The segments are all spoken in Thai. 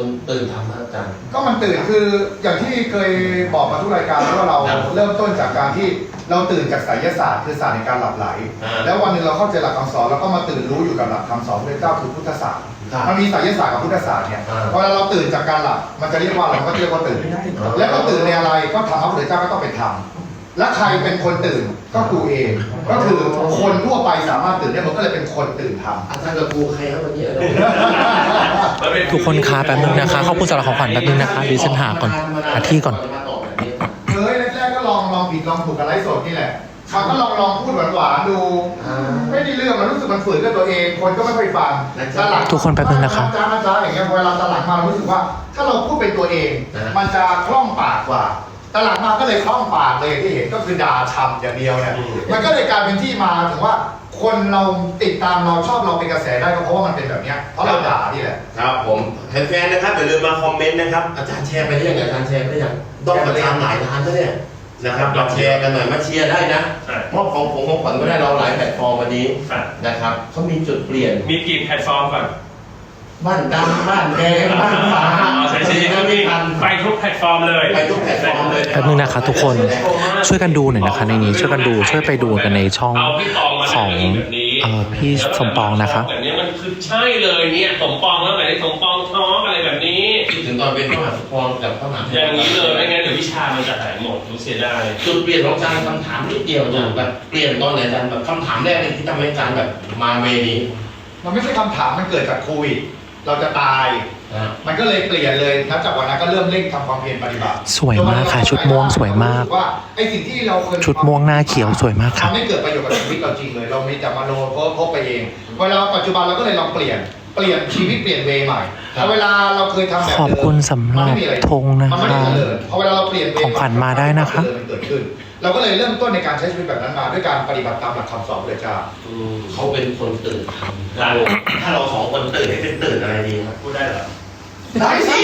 คนตื่นทำนะอาจารย์ ก็มันตื่นคืออย่างที่เคยบอกมาทุกรายการว่าเราครับเริ่มต้นจากการที่เราตื่นจากไสยศาสตร์คือศาสตร์ในการหลับไหล อ่าแล้ววันหนึ่งเราเข้าใจหลักคำสอนแล้วก็มาตื่นรู้อยู่กับหลักคำสอนพระเจ้าคือพุทธศาสตร์ครับมันมีไสยศาสตร์กับพุทธศาสตร์เนี่ยอ่า เวลาเราตื่นจากการหลับมันจะเรียกว่าอะไรมันก็เรียกว่าตื่นอ่าแล้วก็ตื่นในอะไรก็ทำพระพุทธเจ้าก็ต้องไปทำและใครเป็นคนตื่น ก็ครูเอง ก็คือคนทั่วไปสามารถตื่นได้มันก็เลยเป็นคนตื่นทำอาจารย์กับครูใครครับวันนี้ทุกคนคะแป๊บนึงนะคะ ขอบคุณสำหรับของขวัญแป๊บนึงนะคะดิฉันหาก่อนหาที่ก่อนมาตอบแบบนี้เฮ้ยแรกๆก็ลองลองผิดลองถูกกับไลฟ์สดนี่แหละเขาก็ลองลองพูดหวานๆดูอ่าไม่ได้เรื่องมันรู้สึกมันฝืนกับตัวเอง คนก็ไม่ค่อยฟังนะครับตหลังทุกคนแป๊บนึงนะครับอาจารย์อาจารย์อย่างเงี้ยพอเวลาตอนหลังมาเรารู้สึกว่า ถ้าเราพูดเป็นตัวเองนะมันจะคล่องปากกว่า ตอนหลังมาก็เลยคล่องปากเลยที่เห็นก็คือด่าทำอย่างเดียวเนี่ยอืมมันก็เลยกลายเป็นที่มาถึงว่าคนเราติดตามเราชอบเราเป็นกระแสได้ก็เพราะว่ามันเป็นแบบเนี้ยเพราะเราด่านี่แหละครับผมแฟนๆนะครับอย่าลืมมาคอมเมนต์นะครับอาจารย์แชร์ไปได้ยังไงอาจารย์แชร์ไปได้ยังต้องมาตามหลายร้านซะเนี่ยนะครับมาแชร์กันหน่อยมาเชียร์ได้นะใช่มอบของผมของขวัญก็ได้เราหลายแพลตฟอร์มวันนี้ครับนะครับเขามีจุดเปลี่ยนมีกี่แพลตฟอร์มก่อน บ้านดำบ้านแดงบ้านฟ้าอ๋อใช่ใช่ก็ก็มีมีทันไปทุกแพลตฟอร์มเลยไปทุกแพลตฟอร์มเลยแป๊บนึงนะคะทุกคนช่วยกันดูหน่อยนะคะในนี้ช่วยกันดูช่วยไปดูกันในช่องเอาพี่ปองมาของแบบนี้เอ่อพี่สมปองนะคะแบบนี้มันคือใช่เลยเนี่ยสมปองแล้วแบบนี้สมปองท้องอะไรแบบนี้คิดถึงตอนเป็นพระมหาสุพรกับพระมหาอย่างนี้เลยไม่งั้นเดี๋ยววิชามันจะหายหมดรู้เสียดายจุดเปลี่ยนของอาจารย์คำถามนิดเดียวอาจารย์แบบเปลี่ยนตอนไหนอาจารย์แบบคำถามแรกเลยที่ทำให้อาจารย์แบบมาเวนี้มันไม่ใช่คำถามมันเกิดจากโควิด เราจะตายนะมันก็เลยเปลี่ยนเลยนับจากวันนั้นก็เริ่มเร่งทำความเพียรปฏิบัติสวยมากค่ะชุดม่วงสวยมากว่าไอ้สิ่งที่เราเคยชุดม่วงหน้าเขียวสวยมากค่ะทำให้เกิดประโยชน์กับชีวิตเราจริงเลย เรามีแต่มโนเพราะพบไปเองเวลาปัจจุบันเราก็เลยลองเปลี่ยนเปลี่ยนชีวิตเปลี่ยนเวย์ใหม่แต่เวลาเราเคยทำแบบขอบเดิมคุณสำหรับมันไม่มีอะไรธงนะมันไม่ได้คะเจริญพอเวลาเราเปลี่ยนเวย์ของขวัญมาได้นะคะวาม เจริญมันเกิดขึ้นเราก็เลยเริ่มต้นในการใช้ชีวิตแบบนั้นมา ด้วยการปฏิบัติตามหลักคำสอนพระเจ้า อืมเขาเป็นคนตื่นทำเราถ้าเราสองคนตื่นให้เป็นตื่นอะไรดีครับพูดได้เหรอได้สิ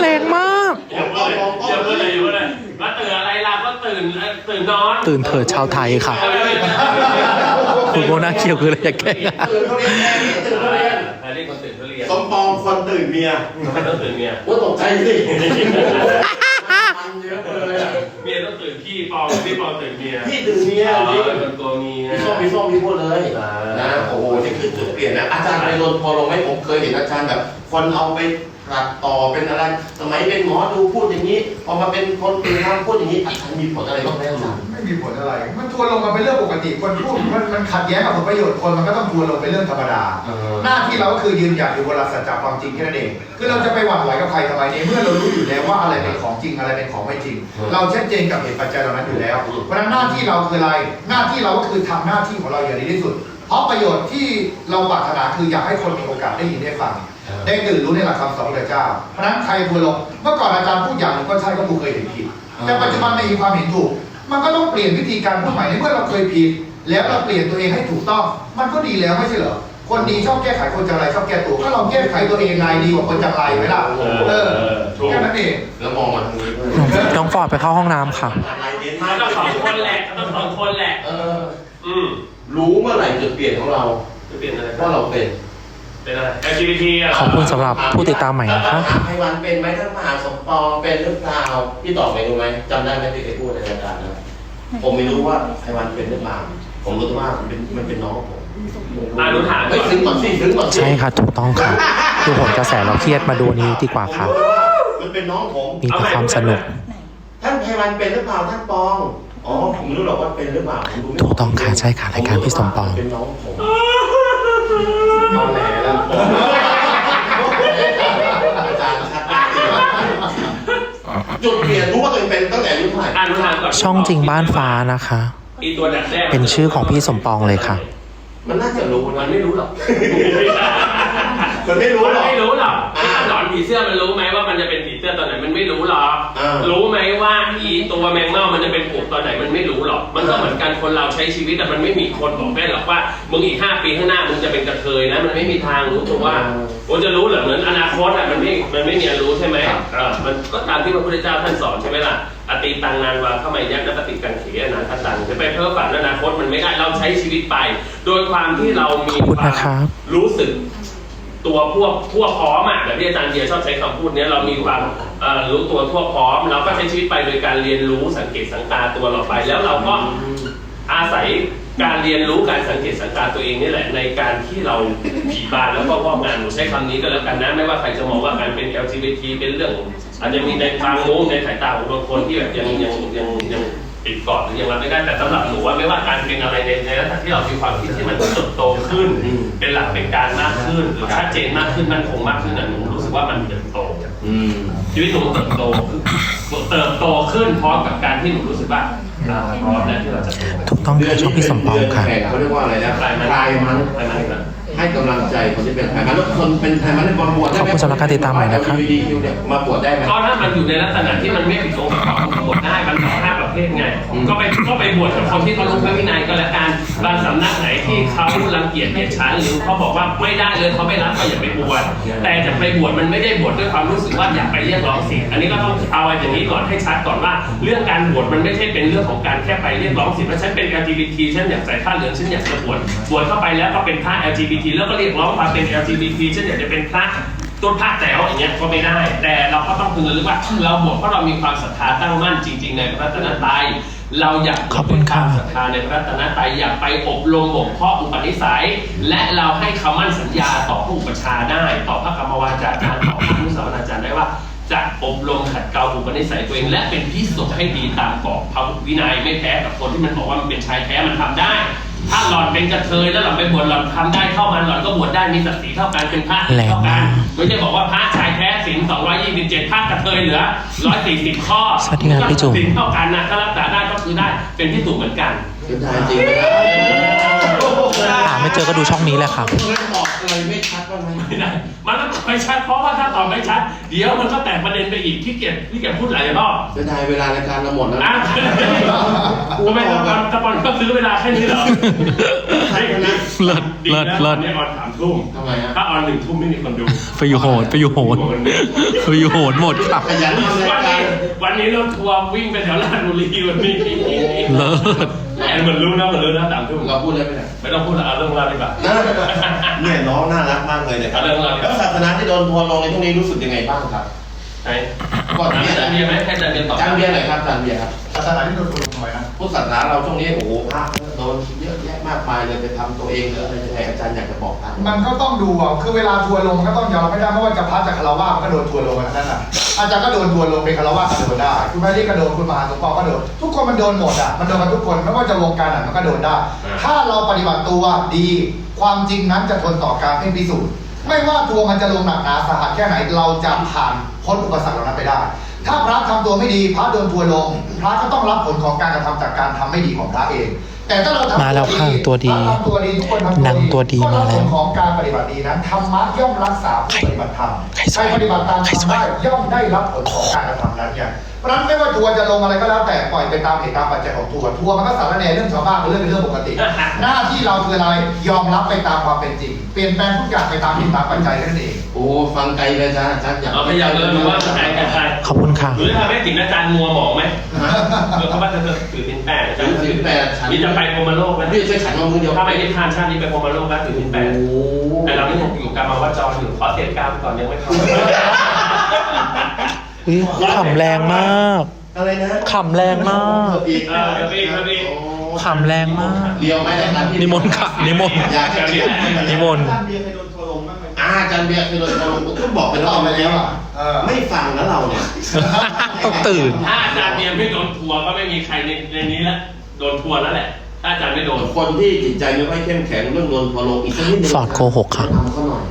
แรงมากอย่าพูดเลยอย่าพูดเลยอย่าพูดเลยว่าตื่นอะไรล่ะก็ตื่นเอ่อตื่นนอนตื่นเถิดชาวไทยค่ะ เออคุณโบวงหน้าเขียวคืออะไรอยากแก้งตื่นเขาเรียนแม่ตื่นเขาเรียนใครเรียกคนตื่นเขาเรียนสมปองคนตื่นเมียทำไมต้องตื่นเมียว่าตกใจสิ มันเยอะเลยอะ เมียต้องตื่นพี่ปองพี่ปองตื่นเมียพี่ตื่นเมียอ๋อพี่เป็นตัวเมียพี่ส้มพี่ส้มพี่พูดเลยอ่านนะโอ้โหนี่คือจุดเปลี่ยนนะอาจารย์ไปรนพอลงไหมผมเคยเห็นอาจารย์แบบคนเอาไป ตัดต่อเป็นอะไร สมัยเป็นหมอดูพูดอย่างนี้ พอมาเป็นคนตื่นทำพูดอย่างนี้อาจารย์มีผลอะไรบ้างไหมอาจารย์ไม่มีผลอะไร มันทัวรลงมาเป็นเรื่องปกติ คนพูดมันมันขัดแย้งกับผลประโยชน์คนมันก็ต้องทัวรลงเป็นเรื่องธรรมดา หน้าที่เราก็คือยืนหยัดอยู่บนหลักสัจจะความจริงแค่นั้นเอง คือเราจะไปหวั่นไหวกับใครทำไมเนี่ยเมื่อเรารู้อยู่แล้วว่าอะไรเป็นของจริงอะไรเป็นของไม่จริง เราชัดเจนกับเหตุปัจจัยเหล่านั้นอยู่แล้ว เพราะฉะนั้นหน้าที่เราคืออะไร หน้าที่เราก็คือทำหน้าที่ของเราอย่างดีที่สุด เพราะประโยชน์ที่เราปรารถนาคืออยากให้คนมีโอกาสได้ยินได้ฟัง ได้ตื่นรู้ในหลักคำสอนพระเจ้า เพราะฉะนั้นใครทัวร์ลงเมื่อก่อนอาจารย์พูดอย่างหนึงก็ใช่ก็กูเคยเห็นผิด แต่ปัจจุบันไม่มีความเห็นถูก มันก็ต้องเปลี่ยนวิธีการพูดใหม่ในเมื่อเราเคยผิด แล้วเราเปลี่ยนตัวเองให้ถูกต้อง มันก็ดีแล้วไม่ใช่เหรอ คนดีชอบแก้ไขคนจังไรชอบแก้ตัว ก็เราแก้ไขตัวเองไงดีกว่าคนจังไรไหมล่ะ เออแค่นั้นเอง แล้วมองมาทางนี้ด้วยน้องน้องฟอร์ดไปเข้าห้องน้ำค่ะอะไรเด่นมามันกต้องสองคนแหละต้องสองคนแหละ เออ อืมรู้เมื่อไหร่จุดเปลี่ยนของเราจะเปลี่ยนอะไรว่าเราเป็น เป็นอะไร LGBT อะขอบคุณสำหรับผู้ติดตามใหม่นะคะถามไพวันเป็นไหมท่านมหาสมปองเป็นหรือเปล่าพี่ตอบไม่รู้ไหมจำได้ไหมที่เคยพูดในรายการนะผมไม่รู้ว่าไพวันเป็นหรือเปล่าผมรู้แต่ว่ามันเป็นมันเป็นน้องผมอะหนูถามก่ไม่อนซึ้งก่อนสิซึ้งก่อนสิใช่ค่ะถูกต้องค่ะดูผลกระแสเราเครียดมาดูนี้ดีกว่าค่ะมันเป็นน้องผม มีแต่ความสนุก ท่านไพวันเป็นหรือเปล่าท่านปอง อ๋อผมไม่รู้หรอกว่าเป็นหรือเปล่าผมรู้ไม่ถูกต้องค่ะใช่ค่ะรายการพี่สมปอง เป็นน้องผมตอนแหล แล้วอาจารย์ชัดจุดเปลี่ยนรู้ว่าตัวเองเป็นตั้งแต่อายุเท่าไหร่อะหนูถามก่อนช่องจริงบ้านฟ้านะคะ อีตัวดักแด้เป็นชื่อของพี่สมปองเลยค่ะ มันน่าจะรู้มันะนไม่รู้หรอกมันไม่รู้มันหรอกไม่รู้หรอกอ่าไอ้หนอน ผีเสื้อมันรู้ไหมว่ามันจะเป็นผีเสื้อตอนไหนมันไม่รู้หรอกอ่ารู้ไหมว่าอีตัวแมงเม่ามันจะเป็นผูกตอนไหนมันไม่รู้หรอก มันก็เหมือนกันคนเราใช้ชีวิตแต่มันไม่มีคนบอกแม่หรอกว่ามึงอีกห้าปีข้างหน้ามึงจะเป็นกระเทยนะ มันไม่มีทางรู้ตัวว่าผมจะรู้เหรอเหมือนอนาคตอะมันไม่มันไม่มีอันรู้ใช่ไหมเออมันก็ตามที่พระพุทธเจ้าท่านสอนใช่ไหมล่ะอติตังนานวาเข้ามายักษ์นปฏิกังเขอนาคตังจะไปเพ้อฝันอนาคตมันไม่ได้เราใช้ชีวิตไป โดยความที่เรามีขอบคุณความนะครับ รู้สึก ตัวพวกทั่วพร้อมอะแบบที่อาจารย์เบียชอบใช้คำพูดเนี้ยเรามีความรู้ตัวทั่วพร้อม เราก็ใช้ชีวิตไปโดยการเรียนรู้สังเกตสังกาตัวเราไป แล้วเราก็อาศัยการเรียนรู้การสังเกตสังกาตัวเองนี่แหละในการที่เราผีบานแล้วก็วอกงานหนูใช้คำนี้ก็แล้วกันนะไม่ว่าใครจะมองว่าการเป็น LGBT เป็นเรื่อง อาจจะมีในบางมุมในสายตาของบางคนที่แบบยังยังยังยัง ติดเกาะหรือยังรับไม่ได้แต่สำหรับหนูว่าไม่ว่าการเป็นอะไรในในลักษณะที่เรามีความคิดที่มันเติบโตขึ้น เป็นหลักเป็นการมากขึ้นหรือชัดเจนมากขึ้นมันคงมากขึ้นอะหนูรู้สึกว่ามันเติบโตอืมชีวิตหนูเติบโตขึ้นเติบโตขึ้นพร้อมกับการที่หนูรู้สึกว่าเราพร้อมแล้วที่เราจะโตถูกต้องค่ะชอบพี่สมปองค่ะเดืนแข่งเขาเรียกว่าอะไรนะคลายมันคลายมัน คลายมันอีกแล้วให้กำลังใจคนที่เป็นไขมันแล้วคนเป็นไขมันในบอลบวชได้ไหมขอบคุณสำหรับการติดตามใหม่นะครับดีคิวเนี่ยมาบวชได้ไหม ก็ถ้ามันอยู่ในลักษณะที่มันไม่ผิดองค์ประกอบของบวชได้มันสองห้าประเภทไงอืมก็ไปก็ไปบวชกับคนที่เขารู้พระวินัยก็แล้วกันบางสำนักไหนที่เขารังเกียจเหยียดชั้นหรือเขาบอกว่าไม่ได้เลยเขาไม่รับก็อย่าไปบวชแต่จะไปบวชมันไม่ได้บวชด้วยความรู้สึกว่าอยากไปเรียกร้องสิทธิ์อันนี้ก็ต้องเอาไว้อย่างนี้ก่อนให้ชัดก่อนว่า เรื่องการบวชมันไม่ใช่เป็นเรื่องของการแค่ไปเรียกร้องสิทธิ์ว่าฉันเป็น LGBT ฉันอยากใส่ผ้าเหลืองฉันอยากจะบวชบวชเข้าไปแล้วก็เป็นพระ LGBT แล้วก็เรียกร้องความเป็น LGBT ฉันอยากจะเป็นพระต้นภาคแต๋วอย่างเงี้ยก็ไม่ได้ แต่เราก็ต้องพึงระลึกว่าเราบวชเพราะเรามีความศรัทธาตั้งมั่นจริง ๆ ในพระรัตนตรัยเราอยากขอบคุณค่ะวามศรัทธาในพระรัตนตรัยอยากไปอบรมบ่มเพาะอุปนิสัย และเราให้คำมั่นสัญญาต่อผู้อุปชาได้ต่อพระกรรมวาจาจารย์ต่อพระมุสาวนาจารย์ได้ว่าจะอบรมขัดเกลาอุปนิสัยตัวเองและเป็นพิสุให้ดีตามกรอบพระวินัยไม่แพ้กับคนที่มันบอกว่ามันเป็นชายแท้มันทำได้ ถ้าหล่อนเป็นกระเทยแล้วหล่อนไปบวชหล่อนทำได้เท่ามันหล่อนก็บวชได้มีศักดิ์ศรีเท่ากันเป็นพระแรงเท่ากัมานกไม่ใช่บอกว่าพระชายแท้ศีล227พระกระเทยเหลือ140ข้อสวัสดีครับพี่จุ๋มศีลเท่ากันนะถ้ารักษาได้ก็คือได้เป็นที่ถูกเหมือนกันเสียดายจริงนะครับหา ไม่เจอก็ดูช่องนี้แหละค่ะเล่นบอกอะไรไม่ชัดบ้างไหมไม่ได้มันก็ตอบไม่ชัดเพราะว่าถ้าตอบไม่ชัด เดี๋ยวมันก็แตกประเด็นไปอีกที่เกียจที่เกียจพูดหลายรอบเสียดายเวลารายการเราหมดแล้วอะทำไมตะปอนตะปอนก็ซื้อเวลาแค่นี้เหรอใช่นะเลิศดีเลิศนะเลิศตอนนี้ออนสามทุ่มทำไมฮะถ้าออนหนึ่งทุ่มไม่มีคนดูไปอยู่โหดไปอยู่โหดไปอยู่โหดหมดค่ะ ขยันทำรายวันกานี้รวันนี้เราทัวร์วิ่งไปแถวลาดบุรีวันนี้ เลิศแหม เหมือนรู้นะเหมือนรู้นะสามทุ่มเราพูดได้ไหมเนี่ยไม่ต้องพูดละเอาเรื่องราวดีกว่าเนี่ยน้องน่ารักมากเลยนะครับเอาเรื่องราวดีกแล้วว่าศาสนาที่โดนทัวร์ลงในช่วงนี้รู้สึกยังไงบ้างครับไหนก่อนถามนี้อาจารย์เบียร์ไหมให้อาจารย์เบียร์ตอบ จานเบียร์หน่อยครับจานเบียร์ครับศาสนาที่โดนถูกทำไมนะ พุทธศาสนาเราช่วงนี้โอ้โหพระโดนเยอะแยะมากมายเลยไปทำตัวเองหรืออะไรยังไงอาจารย์อยากจะบอกพระมันก็ต้องดูอะคือเวลาทัวร์ลงก็ต้องยอมไม่ได้ไม่ว่าจะพระจะคารวะมันก็โดนทัวร์ลงกันทั้งนั้นอะอาจารย์ก็โดนทัวร์ลงเป็นคารวะก็โดนได้คุณแม่รี่ก็โดนคุณมหาสมปองก็โดนทุกคนมันโดนหมดอะมันโดนกันทุกคนไม่ว่าจะวงการไหนมันก็โดนได้ ถ้าเราปฏิบัติตัวดีความจริงนั้นจะทนต่อการเพ่งพิสูจน์ไม่ว่าทัวร์มันจะลงหนักหนาสาหัสแค่ไหนเราจะผ่านพ้นอุปสรรคเหล่านั้นไปได้ ถ้าพระทำตัวไม่ดีพระโดนทัวร์ลง พระก็ต้องรับผลของการกระทำจากการทำไม่ดีของพระเอง แต่ถ้าเราทำมาแล้วค่ะตัวดีพระทำตัวดีทุกคนทำตัวดีนางตัวดีก็รับมาแล้วผลของการปฏิบัติดีนั้นธรรมะย่อมรักษาผู้ปฏิบัติธรรมใครสวยปฏิบัติตามใครธรรสมวยได้ย่อมได้รับผลของการกระทำนั้นไงเพราะฉะนั้นไม่ว่าทัวร์จะลงอะไรก็แล้วแต่ปล่อยไปตามเหตุตามปัจจัยของทัวร์ทัวร์มันก็สารแหน่เรื่องชาวบ้านเป็นเรื่องเป็นเรื่องปกติ หน้าที่เราคืออะไรยอมรับไปตามความเป็นจริง เปลี่ยนแปลงทุกอย่างไปตามเหตุตามปัจจัยนั่นเองโอ้ฟังไกลเลยอาจารย์อาจารย์อยากเอาพยายามเลยดูว่าจะแตกกันใครขอบคุณค่ะหรือทำให้จิตอาจารย์มัวหมองไหมฮะเออเขาว่าจะถือเป็นแปดอาจารย์ถือศีลแปดฉันนี่จะไปโคมาโลกไหมพี่ใช้ขันมามือเดียวถ้าไปนิพพานชาตินี้ไปโคมาโลกแล้วถือเป็นแปโอ้ดโหแต่เราไม่ยังอยู่กรรมวัจรอยู่ขอเสียกรรมก่อนยังไม่เข้าอุ๊ยขำแรงมากอะไรนะขำแรงมากอีกเออครับพี่ครับพี่โอ้ขำแรงมากเรียวไหมอาจารย์ที่นิมนต์ค่ะนิมนต์อยากจะเรียนนิมนต์ อ่าอาจารย์เบียร์เคยโดนทัวร์ลงก็บอกไปตแล้อบวไปแล้วอะเออ ไม่ฟังแล้วเราเนี่ยต้องตื่น ถ้าอาจารย์เบียร์ไม่โดนทัวร์ก็ไม่มีใครในในนี้ละโดนทัวร์แล้วแหละ ถ้าอาจารย์ไม่โดน คนที่จิตใจไม่ค่อยเข้มแข็งเรื่องโดนทัวร์ลงอีกสักนิดนึงฟอร์ดโกหกค่ะทำเขาหน่อย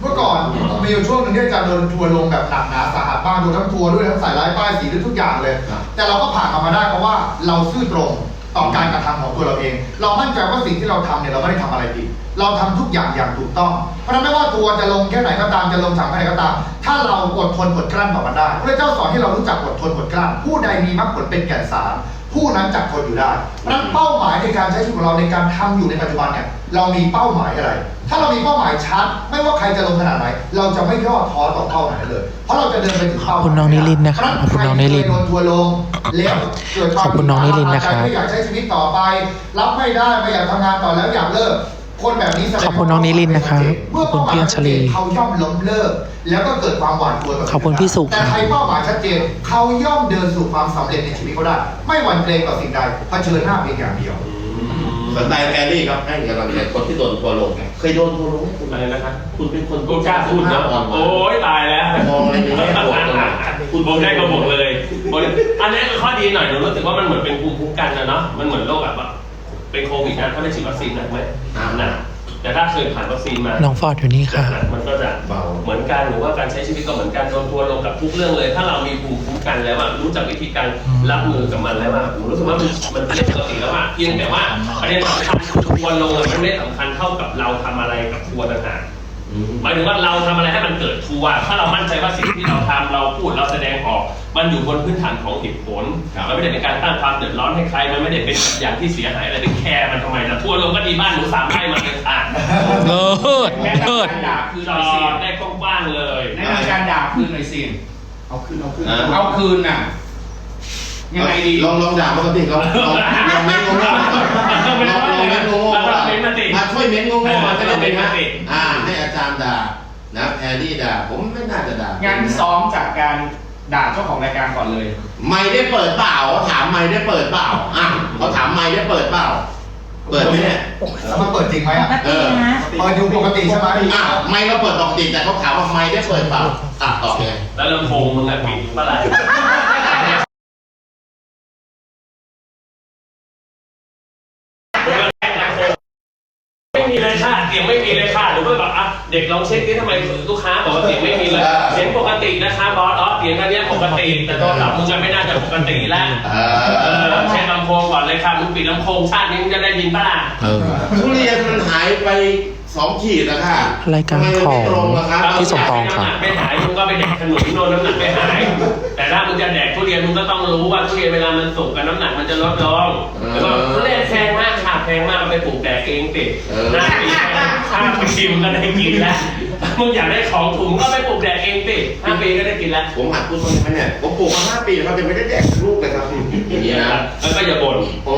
เมื่อก่อนมีอยู่ช่วงหนึงที่อาจารย์โดนทัวร์ลงแบบหนักหนาสาหัสมากโดนทั้งทัวร์ด้วยทั้งใส่ร้ายป้ายสีด้วยทุกอย่างเลย ครับ แต่เราก็ผ่านมันมาได้เพราะว่าเราซื่อตรงต่อการกระทำของตัวเราเอง เรามั่นใจว่าสิ่งที่เราทำเนี่ยเราไม่ได้ทำอะไรผิด เราทำทุกอย่างอย่างถูกต้อง เพราะฉะนั้นไม่ว่าทัวร์จะลงแค่ไหนก็ตามจะลงสั่งแค่ไหนก็ตาม ถ้าเราอดทนอดกลั้นต่อมันได้พระเจ้าสอนให้เรารู้จักอดทนอดกลั้น ผู้ใดมีมรรคผลเป็นแก่นสารผู้นั้นจักทนอยู่ได้เพราะฉะนั้นเป้าหมายในการใช้ชีวิตของเราในการทำอยู่ในปัจจุบันเนี่ยเรามีเป้าหมายอะไร ถ้าเรามีเป้าหมายชัด ไม่ว่าใครจะลงขนาดไหน เราจะไม่ย่อท้อต่อเป้าหมายเลย เพราะเราจะเดินไปถึงเป้าหมายขอบคุณน้องนิรินทร์นะครับเพาฉขอบคุณน้องนิรินทร์ใคเคยโดนทัวร์ลงแล้วเกิดความขอบคุณน้องนิรินทร์นะครับไม่อยากใช้ชีวิตต่อไป รับไม่ได้ไม่อยากทำงานต่อแล้วอยากเลิก คนแบบนี้แสดงขอบคุณน้องนิรินทร์นะครับเมื่อขอบคุณพี่อัญชลีเขาย่อมล้มเลิก แล้วก็เกิดความหวาดกลัวต่ขอบคุณพี่สุแต่ใครเป้าหมายชัดเจน เขาย่อมเดินสู่ความสำเร็จในชีวิตเขาได้ ไม่หวั่นเกรงต่อสิ่งใดเผชิญหน้าเพียงอย่างเดียวสไตล์แพรรี่ครับให้กำลังใจคนที่โดนทัวร์ลง เคยโดนทัวร์ลงไหมคุณอะไรนะครับคุณเป็นคนกูกล้าพูดนะอ่อนหวาโอ้นยตายแล้วมองอะไรในแง่บวกตรงไหนคุณบอกได้ก็บอกเลยบอกอันนี้ข้อดีหน่อยหนูรู้สึกว่ามันเหมือนเป็นภูมิคุ้มกันนะเนาะมันเหมือนโรคแบบว่า เป็นโควิดนะถ้าไม่ฉีดวัคซีนหนักไหมหนักแต่ถ้าเคยผ่านวัคซีนมาน้องฟอร์ดอยู่นี่ค่ะ มันก็จะเบาเหมือนกันหรือว่าการใช้ชีวิตก็เหมือนกันโดนทัวร์ลงกับทุกเรื่องเลย ถ้าเรามีภูมิคุ้มกันแล้วอะรู้จักวิธีการรับมือกับมันแล้วอะผมรู้สึกว่ามันมันเป็นเรื่องปกติแล้วอะเพียงแต่ว่าประเด็นสำคัญคือทัวร์ลงอะมันไม่สำคัญเท่ากับเราทำอะไรกับทัวร์ต่างหากอืม หมายถึงว่าเราทำอะไรให้มันเกิดทัวร์ถ้าเรามั่นใจว่าสิ่งที่เราทำเราพูดเราแสดงออก มันอยู่บนพื้นฐานของเหตุผลมันไม่ได้เป็นการตั้งความเดือดร้อนให้ใครมันไม่ได้เป็นอย่างที่เสียหายอะไรเป็นแคร์มันทำไมนะทัวร์ลงก็ดีบ้านหนูสามไร่มาเลยค่ะเลิศเลิศด่าคืนจหอน่อยสิดได้กว้างๆเลยแนะนำการด่าคืนหน่อยสิเอาขึ้นเอาขึ้นอ่าเอาคืนน่ะยังไงดีลองลองด่าปกติลองลองลองเม้นงงๆก่อนลองลองเม้นงงๆก่อนมาช่วยเม้นงงๆมาจะได้เป็นนะอ่า ให้อาจารย์ด่า นะแพรรี่ด่าผมไม่น่าจะด่างั้นซ้อมจากการด่าเจ้าของรายการก่อนเลย ไม่ได้เปิดเปล่าเขาถามไม่ได้เปิดเปล่าอะเขาถามไม่ได้เปิดเปล่า เปิดไหมเนี่ยแล้วมันเปิดจริงไหมอะเออเปิดอยู่ปกติใช่ไหมอะไม่ก็เปิดปกติแต่เขาถามว่าไม่ได้เปิดเปล่าอะตอบยังไง แล้วลำโพงมึงอะปิดเมื่อไหร่ สียงไม่มีเลยค่ะ หรือว่าแบบอะเด็กลองเช็คดิทำไมลูกค้าบอกว่าเสียงไม่มีเลยเสียงปกตินะคะบอสอ๋อเสียงอันเนี้ยปกติ แต่โทรศัพท์มึงอะไม่น่าจะปกติแล้วเอเอออเช็คลำโพงก่อนเลยค่ะมึงปิดลำโพงชาตินี้มึงจะได้ยินปะล่ะเออทุเรียนมันหายไปสองขีดนะค่ะรายการของทำไมมันไม่ตรงล่ะครับพี่สมปองค่ะ ไม่หายมึงก็ไปแดกขนุนโน่นน้ำหนักไม่หาย แต่ถ้ามึงจะแดกทุเรียนมึงก็ต้องรู้ว่าทุเรียนเวลามันสุกกับน้ำหนักมันจะลดลงแล้วก็ทุเรียนแพงมากค่ะ แพงมากเอาไปปลูกแดกเองติหน้าปีห้าปีมึงก็ได้กินแล้วมึงอยากได้ของถุงก็ไปปลูกแดกเองติห้าปีก็ได้กินแล้วผมหัดพูดตรงนี้ไหมเนี่ย ผมปลูกมาห้าปีแล้วครับยังไม่ได้แดกลูกเลยครับอย่างนี้นะแล้วก็อย่าบ่น โอ้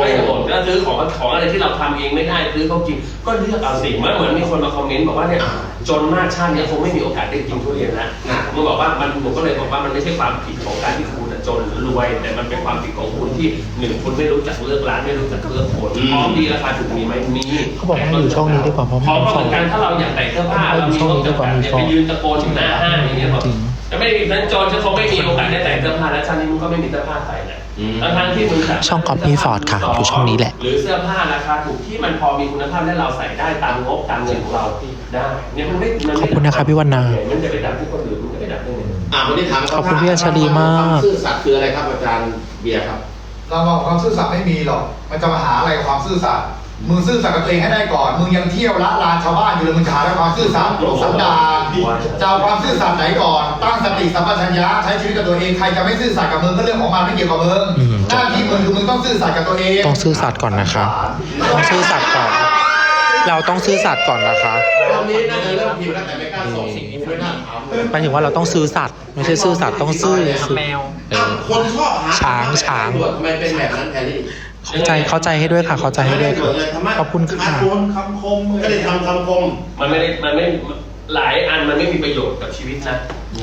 ก็อย่าบ่นก็ซื้อของของอะไรที่เราทำเองไม่ได้ซื้อเขากินก็เลือกเอาสิเหมือนเหมือนมีคนมาคอมเมนต์บอกว่าเนี่ยจนมากชาติเนี้ยคงไม่มีโอกาสได้กินทุเรียนแล้วมึงบอกว่ามันผมก็เลยบอกว่ามันไม่ใช่ความผิดของการที่คุณน่ะ จนหรือรวย แต่มันเป็นความผิดของคุณที่หนึ่งคุณไม่รู้จักเลือกร้านไม่รู้จักเลือกผลพร้อมดีราคาถูกมีไหมมีเขาบอกให้อยู่ช่องนี้ดีกว่าเพราะขอไม่งต้ก็องเหมือนกันถ้าเราอยากแต่งเสื้อผ้าเรามีงบจำกัดอย่าไปยืนตะโกนอยู่หน้าห้างอย่างเงี้ยบอกจริงจะไม่มีนั้นโจรจะคงไม่มีโอกาสได้แต่งเสื้อผ้าแล้วชาตินี้มึงก็ไม่มีเสื้อผ้าใส่แหละทั้งทั้งๆที่มึงสามารถช่อง Copy Ford ค่ะอยู่ช่องนี้แหละหรือเสื้อผ้าราคาถูกที่มันพอมีคุณภาพและเราใส่ได้ตามงบตามเงินของเรา ได้เนี่ยมันไม่มันไม่ขอบคุณนะครับพี่วรรณามันจะไปดับที่คนอื่นมันจะไปดับได้ไงอ่าวันนี้ถามขอบคุณพี่อัญชลีมาก ความซื่อสัตย์คืออะไรครับอาจารย์เบียร์ครับ เราบอกความซื่อสัตย์ไม่มีหรอก มันจะมาหาอะไรกับความซื่อสัตย์มึงซื่อสัตย์กับตัวเองให้ได้ก่อน มึงยังเที่ยวละลานชาวบ้านอยู่เลยมึงจะหาอะไรความซื่อสัตย์สันดานจะเอาความซื่อสัตย์ไหนก่อน ตั้งสติสัมปชัญญะใช้ชีวิตกับตัวเอง ใครจะไม่ซื่อสัตย์กับมึงก็เรื่องของมันไม่เกี่ยวกับมึงอืมหน้าที่มึงคือมึงต้องซื่อสัตย์กับตัวเอง ต้องซื่อสัตย์ก่อนนะคะ ต้องซื่อสัตย์ก่อน เราต้องซื่อสัตย์ก่อนนะคะตอนนี้น่าจะเริ่มพิมพ์แล้วแต่ไม่กล้าส่งไม่น่าถามเลยหมายถึงว่าเราต้องซื่อสัตย์ไม่ใช่ซื่อสัตย์ต้องซื่อซื่อเออคนชอบหาช้างช้าง ทำไมเป็นแบบนั้นแพรรี่เข้าใจเข้าใจให้ด้วยค่ะ เข้าใจให้ด้วยค่ะขอบคุณค่ะโดนคำคมก็ได้ทำคำคม มันไม่ได้มันไม่หลายอันมันไม่มีประโยชน์กับชีวิตนะ